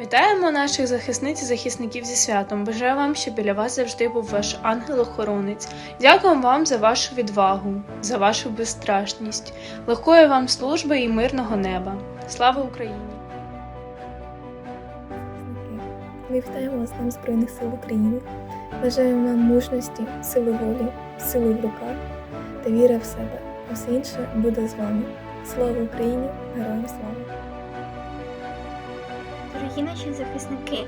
Вітаємо наших захисниць і захисників зі святом. Бажаю вам, щоб біля вас завжди був ваш ангел-охоронець. Дякуємо вам за вашу відвагу, за вашу безстрашність, легкої вам служби і мирного неба. Слава Україні! Ми вітаємо вас Днем Збройних сил України. Бажаємо вам мужності, сили волі, сили в руках та віри в себе. А все інше буде з вами. Слава Україні! Героям слава! Дорогі наші захисники,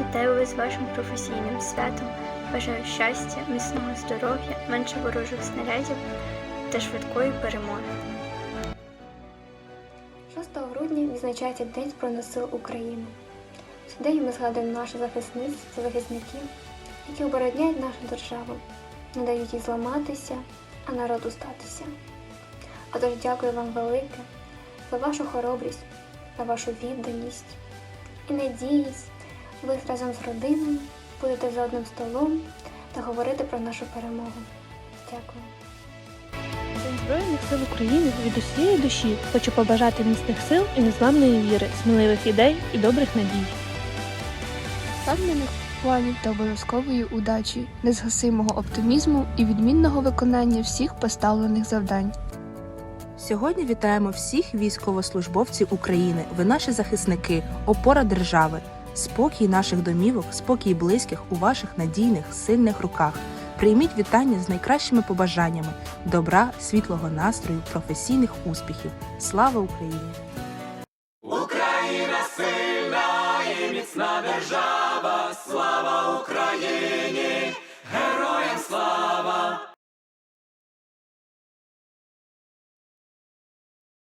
вітаю вас з вашим професійним святом. Бажаю щастя, міцного здоров'я, менше ворожих снарядів та швидкої перемоги. 6 грудня відзначається День Збройних України. День ми згадуємо наших захисниць та захисників, які обороняють нашу державу, не дають їй зламатися, а народу статися. Отож дякую вам велике за вашу хоробрість, за вашу відданість. І надіюсь, ви разом з родиною будете за одним столом та говорити про нашу перемогу. Дякую. День Збройних сил України від усієї душі хочу побажати міцних сил і незламної віри, сміливих ідей і добрих надій. впевнених планів та обов'язкової удачі, незгасимого оптимізму і відмінного виконання всіх поставлених завдань. Сьогодні вітаємо всіх військовослужбовців України. Ви наші захисники, опора держави, спокій наших домівок, спокій близьких у ваших надійних, сильних руках. Прийміть вітання з найкращими побажаннями, добра, світлого настрою, професійних успіхів. Слава Україні! Україна сильна і міцна держава.